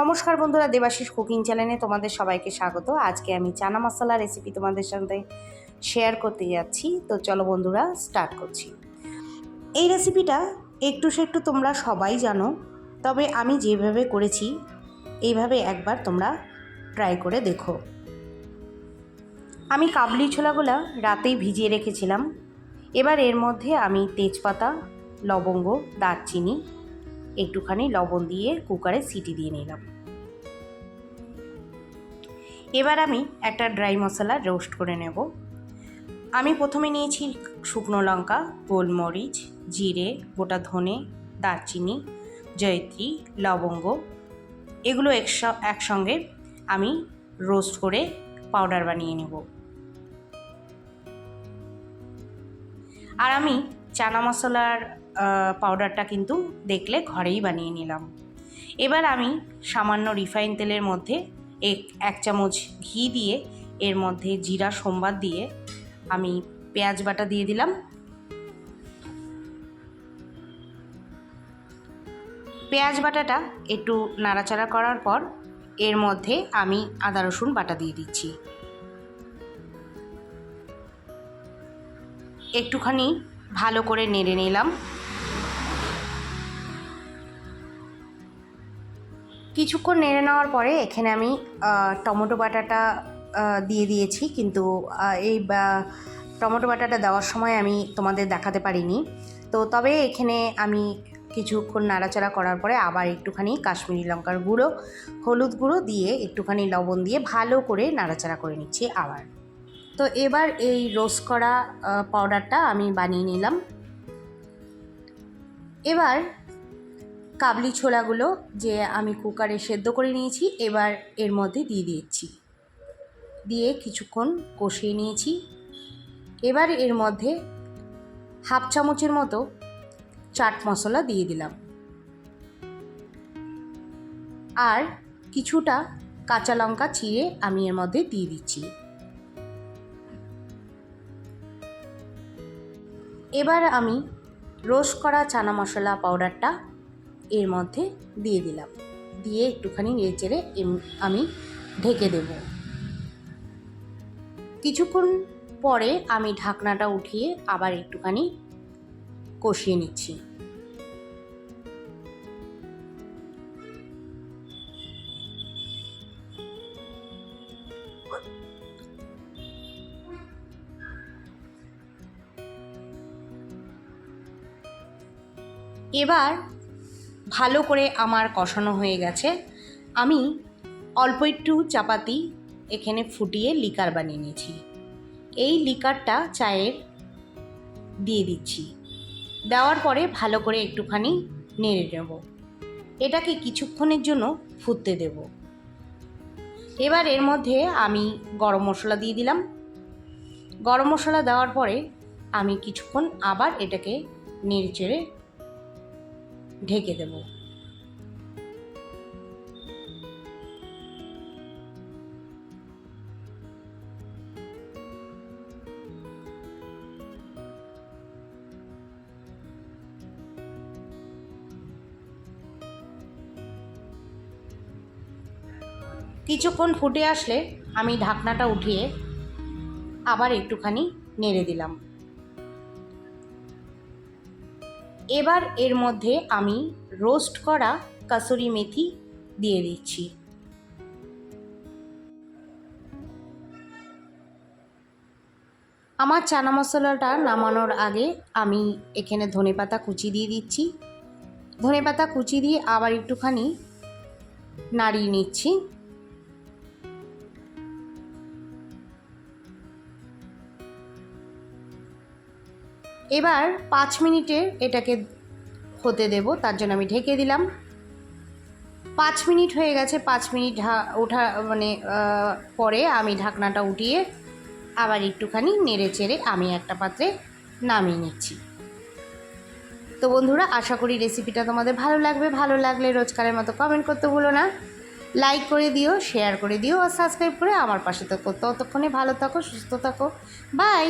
নমস্কার বন্ধুরা, দেবাশিস কুকিং চ্যানেলে তোমাদের সবাইকে স্বাগত। আজকে আমি চানা মশলা রেসিপি তোমাদের সাথে শেয়ার করতে যাচ্ছি। তো চলো বন্ধুরা স্টার্ট করছি। এই রেসিপিটা একটু সে একটু তোমরা সবাই জানো, তবে আমি যেভাবে করেছি, এইভাবে একবার তোমরা ট্রাই করে দেখো। আমি কাবলি ছোলাগুলো রাতেই ভিজিয়ে রেখেছিলাম। এবার এর মধ্যে আমি তেজপাতা, লবঙ্গ, দারচিনি একটুখানি লবণ দিয়ে কুকারে সিটি দিয়ে নিলাম। এবার আমি একটা ড্রাই মশলা রোস্ট করে নেব। আমি প্রথমে নিয়েছি শুকনো লঙ্কা, গোলমরিচ, জিরে, গোটা ধনে, দারচিনি, জয়ত্রী, লবঙ্গ। এগুলো একস- একসঙ্গে আমি রোস্ট করে পাউডার বানিয়ে নেব। আর আমি চানা মশলার পাউডারটা কিন্তু দেখলে ঘরেই বানিয়ে নিলাম। এবার আমি সামান্য রিফাইন তেলের মধ্যে এক এক চামচ ঘি দিয়ে এর মধ্যে জিরা, সোমবার দিয়ে আমি পেঁয়াজ বাটা দিয়ে দিলাম। পেঁয়াজ বাটাটা একটু নাড়াচাড়া করার পর এর মধ্যে আমি আদা, রসুন বাটা দিয়ে দিচ্ছি। একটুখানি ভালো করে নেড়ে নিলাম। কিছুক্ষণ নেড়ে নেওয়ার পরে এখানে আমি টমেটো বাটাটা দিয়ে দিয়েছি। কিন্তু এই টমেটো বাটাটা দেওয়ার সময় আমি তোমাদের দেখাতে পারিনি। তো তবে এখানে আমি কিছুক্ষণ নাড়াচাড়া করার পরে আবার একটুখানি কাশ্মীরি লঙ্কার গুঁড়ো, হলুদ গুঁড়ো দিয়ে একটুখানি লবণ দিয়ে ভালো করে নাড়াচাড়া করে নিচ্ছি আবার। তো এবার এই রোস্ট করা পাউডারটা আমি বানিয়ে নিলাম। এবার কাবলি ছোলাগুলো যে আমি কুকারে সেদ্ধ করে নিয়েছি, এবার এর মধ্যে দিয়ে দিচ্ছি। দিয়ে কিছুক্ষণ কষিয়ে নিয়েছি। এবার এর মধ্যে হাফ চামচের মতো চাট মশলা দিয়ে দিলাম। আর কিছুটা কাঁচা লঙ্কা চিড়ে আমি এর মধ্যে দিয়ে দিচ্ছি। এবার আমি রোস্ট করা চানা মশলা পাউডারটা এর মধ্যে দিয়ে দিলাম। দিয়ে একটুখানি নেড়ে আমি ঢেকে দেব। কিছুক্ষণ পরে আমি ঢাকনাটা উঠিয়ে আবার একটুখানি কষিয়ে নিচ্ছি। এবার ভালো করে আমার কষানো হয়ে গেছে। আমি অল্প একটু চাপাতি এখানে ফুটিয়ে লিকার বানিয়ে নিয়েছি। এই লিকারটা চায়ের দিয়ে দিচ্ছি। দেওয়ার পরে ভালো করে একটুখানি নেড়ে নেব। এটাকে কিছুক্ষণের জন্য ফুটতে দেব। এবার এর মধ্যে আমি গরম মশলা দিয়ে দিলাম। গরম মশলা দেওয়ার পরে আমি কিছুক্ষণ আবার এটাকে নেড়ে চেড়ে ঢেকে দেব। কিছুক্ষণ ফুটে আসলে আমি ঢাকনাটা উঠিয়ে আবার একটুখানি নেড়ে দিলাম। এবার এর মধ্যে আমি রোস্ট করা কাসুরি মেথি দিয়ে দিচ্ছি। আমার চানা মশলাটা নামানোর আগে আমি এখানে ধনেপাতা কুচি দিয়ে দিচ্ছি। ধনেপাতা কুচি দিয়ে আবার একটুখানি নাড়িয়ে নিচ্ছি। এবার পাঁচ মিনিটে এটাকে হতে দেব, তার জন্য আমি ঢেকে দিলাম। পাঁচ মিনিট হয়ে গেছে, পাঁচ মিনিট ওঠা মানে পরে আমি ঢাকনাটা উঠিয়ে আবার একটুখানি নেড়ে চেড়ে আমি একটা পাত্রে নামিয়ে নিচ্ছি। তো বন্ধুরা, আশা করি রেসিপিটা তোমাদের ভালো লাগবে। ভালো লাগলে রোজকারের মতো কমেন্ট করতে ভুলো না। লাইক করে দিও শেয়ার করে দিও, আর সাবস্ক্রাইব করে আমার পাশে থাকো। ততক্ষণে ভালো থাকো, সুস্থ থাকো। বাই